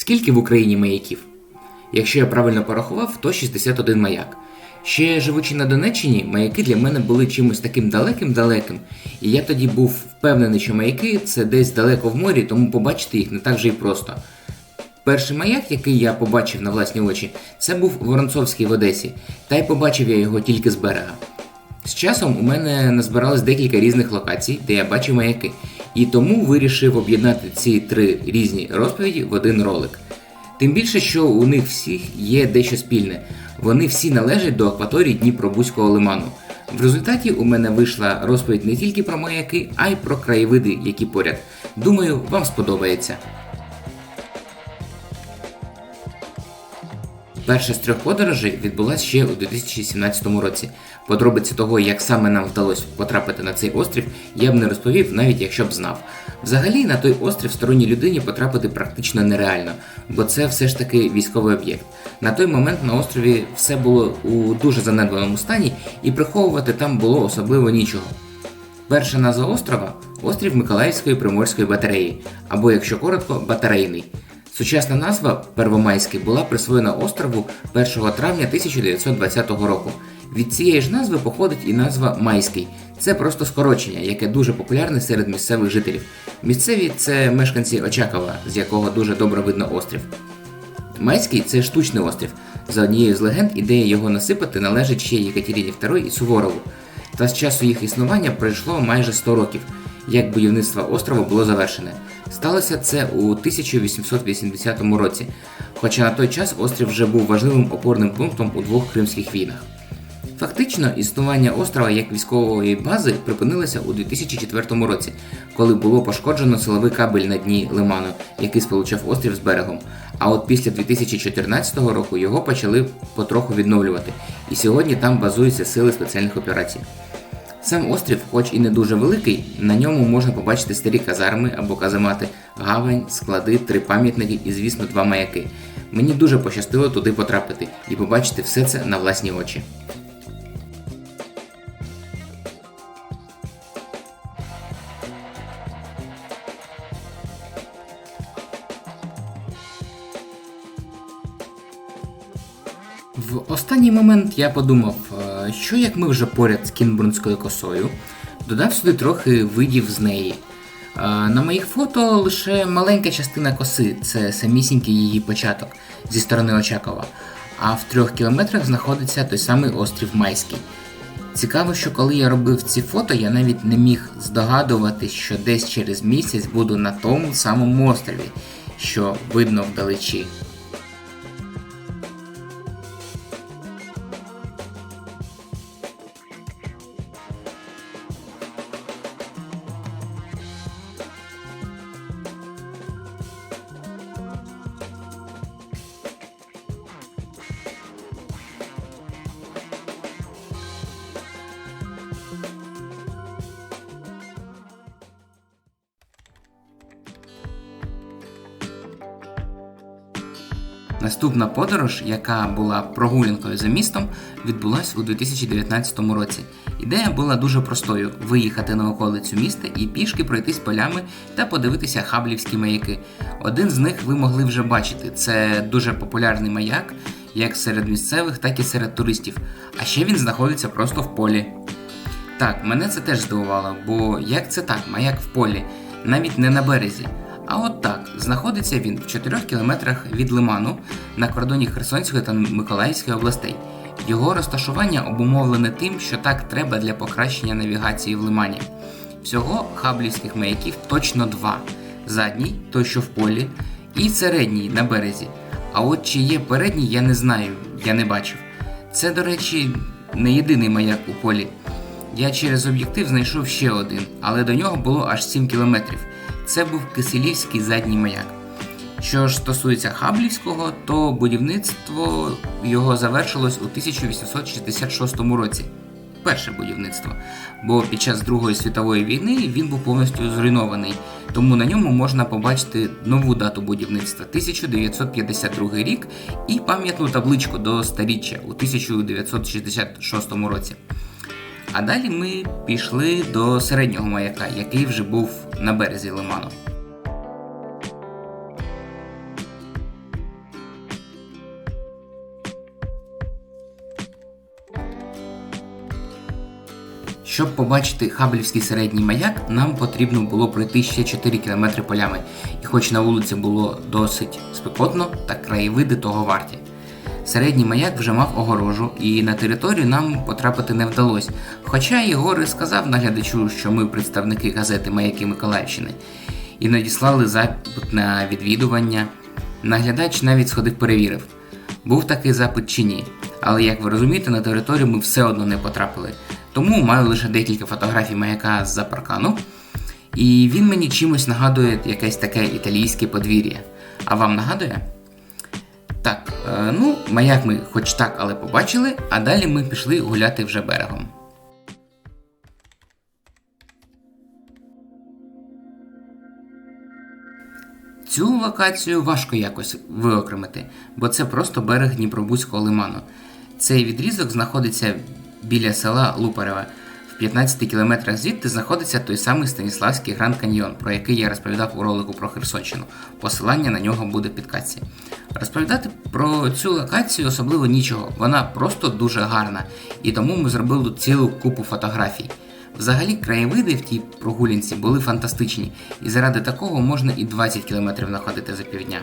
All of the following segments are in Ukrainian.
Скільки в Україні маяків? Якщо я правильно порахував, то 61 маяк. Ще живучи на Донеччині, маяки для мене були чимось таким далеким-далеким, і я тоді був впевнений, що маяки це десь далеко в морі, тому побачити їх не так же і просто. Перший маяк, який я побачив на власні очі, це був Воронцовський в Одесі, та й побачив я його тільки з берега. З часом у мене назбиралось декілька різних локацій, де я бачив маяки, і тому вирішив об'єднати ці три різні розповіді в один ролик. Тим більше, що у них всіх є дещо спільне. Вони всі належать до акваторії Дніпробузького лиману. В результаті у мене вийшла розповідь не тільки про маяки, а й про краєвиди, які поряд. Думаю, вам сподобається. Перша з трьох подорожей відбулася ще у 2017 році. Подробиці того, як саме нам вдалося потрапити на цей острів, я б не розповів, навіть якщо б знав. Взагалі на той острів сторонній людині потрапити практично нереально, бо це все ж таки військовий об'єкт. На той момент на острові все було у дуже занедбаному стані, і приховувати там було особливо нічого. Перша назва острова острів Миколаївської Приморської батареї, або, якщо коротко, батарейний. Сучасна назва Первомайський була присвоєна острову 1 травня 1920 року. Від цієї ж назви походить і назва Майський. Це просто скорочення, яке дуже популярне серед місцевих жителів. Місцеві це мешканці Очакова, з якого дуже добре видно острів. Майський це штучний острів. За однією з легенд, ідея його насипати належить ще Єкатерині II і Суворову. Та з часу їх існування пройшло майже 100 років, як будівництво острова було завершене. Сталося це у 1880 році, хоча на той час острів вже був важливим опорним пунктом у двох кримських війнах. Фактично, існування острова як військової бази припинилося у 2004 році, коли було пошкоджено силовий кабель на дні лиману, який сполучав острів з берегом. А от після 2014 року його почали потроху відновлювати, і сьогодні там базуються сили спеціальних операцій. Сам острів, хоч і не дуже великий, на ньому можна побачити старі казарми або каземати, гавань, склади, три пам'ятники і, звісно, два маяки. Мені дуже пощастило туди потрапити і побачити все це на власні очі. В останній момент я подумав, що як ми вже поряд з Кінбурнською косою, додав сюди трохи видів з неї. На моїх фото лише маленька частина коси, це самісінький її початок зі сторони Очакова. А в трьох кілометрах знаходиться той самий острів Майський. Цікаво, що коли я робив ці фото, я навіть не міг здогадувати, що десь через місяць буду на тому самому острові, що видно вдалечі. Наступна подорож, яка була прогулянкою за містом, відбулась у 2019 році. Ідея була дуже простою: виїхати на околицю міста і пішки пройтись полями та подивитися хаблівські маяки. Один з них ви могли вже бачити. Це дуже популярний маяк, як серед місцевих, так і серед туристів. А ще він знаходиться просто в полі. Так, мене це теж здивувало, бо як це так, маяк в полі, навіть не на березі. А от так, знаходиться він в 4 кілометрах від Лиману на кордоні Херсонської та Миколаївської областей. Його розташування обумовлене тим, що так треба для покращення навігації в Лимані. Всього хаблівських маяків точно два: задній, той що в полі, і середній на березі. А от чи є передній, я не знаю, я не бачив. Це, до речі, не єдиний маяк у полі. Я через об'єктив знайшов ще один, але до нього було аж 7 кілометрів. Це був Киселівський задній маяк. Що ж стосується Хаблівського, то будівництво його завершилось у 1866 році. Перше будівництво. Бо під час Другої світової війни він був повністю зруйнований, тому на ньому можна побачити нову дату будівництва 1952 рік і пам'ятну табличку до старіччя у 1966 році. А далі ми пішли до середнього маяка, який вже був на березі лиману. Щоб побачити хаблівський середній маяк, нам потрібно було пройти ще 4 км полями. І хоч на вулиці було досить спекотно, так краєвиди того варті. Середній маяк вже мав огорожу, і на територію нам потрапити не вдалося. Хоча Єгор і сказав наглядачу, що ми представники газети Маяки Миколаївщини, і надіслали запит на відвідування. Наглядач навіть сходив перевірив, був такий запит чи ні. Але як ви розумієте, на територію ми все одно не потрапили. Тому маю лише декілька фотографій маяка з-за паркану. І він мені чимось нагадує якесь таке італійське подвір'я. А вам нагадує? Так, е, ну, маяк ми хоч так, але побачили, а далі ми пішли гуляти вже берегом. Цю локацію важко якось виокремити, бо це просто берег Дніпробузького лиману. Цей відрізок знаходиться біля села Лупареве. В 15 кілометрах звідти знаходиться той самий Станіславський Гранд Каньйон, про який я розповідав у ролику про Херсонщину. Посилання на нього буде під каці. Розповідати про цю локацію особливо нічого, вона просто дуже гарна, і тому ми зробили цілу купу фотографій. Взагалі, краєвиди в тій прогулянці були фантастичні, і заради такого можна і 20 кілометрів находити за півдня.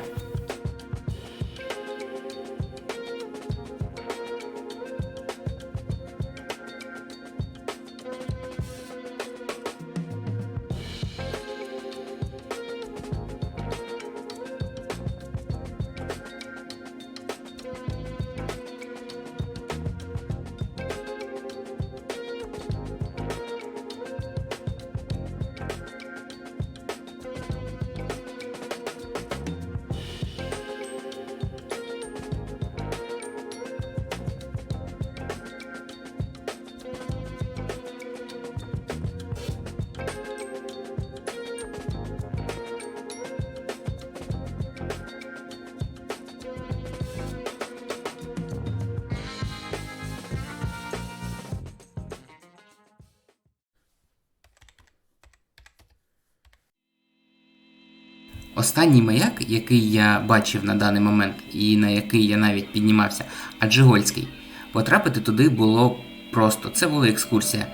Останній маяк, який я бачив на даний момент і на який я навіть піднімався, Аджигольський. Потрапити туди було просто. Це була екскурсія.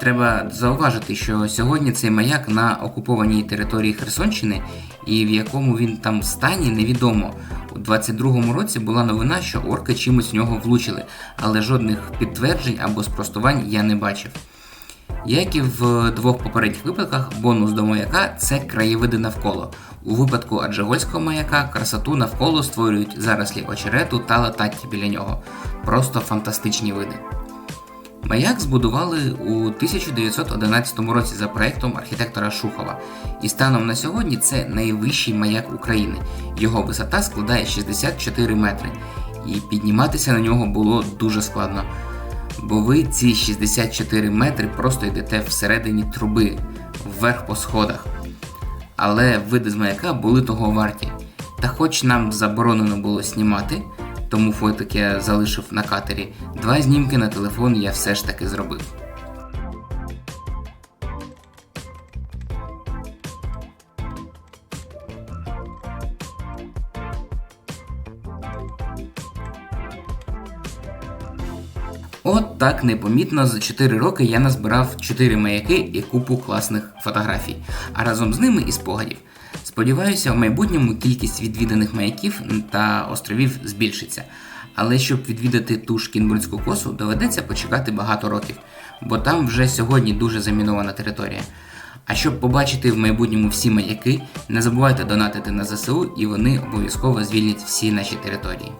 Треба зауважити, що сьогодні цей маяк на окупованій території Херсонщини, і в якому він там стані, невідомо. У 22-му році була новина, що орки чимось в нього влучили, але жодних підтверджень або спростувань я не бачив. Як і в двох попередніх випадках, бонус до маяка це краєвиди навколо. У випадку Аджигольського маяка красоту навколо створюють зарослі очерету та лататті біля нього. Просто фантастичні види. Маяк збудували у 1911 році за проєктом архітектора Шухова, і станом на сьогодні це найвищий маяк України. Його висота складає 64 метри, і підніматися на нього було дуже складно. Бо ви ці 64 метри просто йдете всередині труби, вверх по сходах. Але види з маяка були того варті. Та хоч нам заборонено було знімати, тому фотик я залишив на катері, два знімки на телефон я все ж таки зробив. От так непомітно за 4 роки я назбирав 4 маяки і купу класних фотографій, а разом з ними і спогадів. Сподіваюся, в майбутньому кількість відвіданих маяків та островів збільшиться. Але щоб відвідати ту ж Кінбурнську косу, доведеться почекати багато років, бо там вже сьогодні дуже замінована територія. А щоб побачити в майбутньому всі маяки, не забувайте донатити на ЗСУ і вони обов'язково звільнять всі наші території.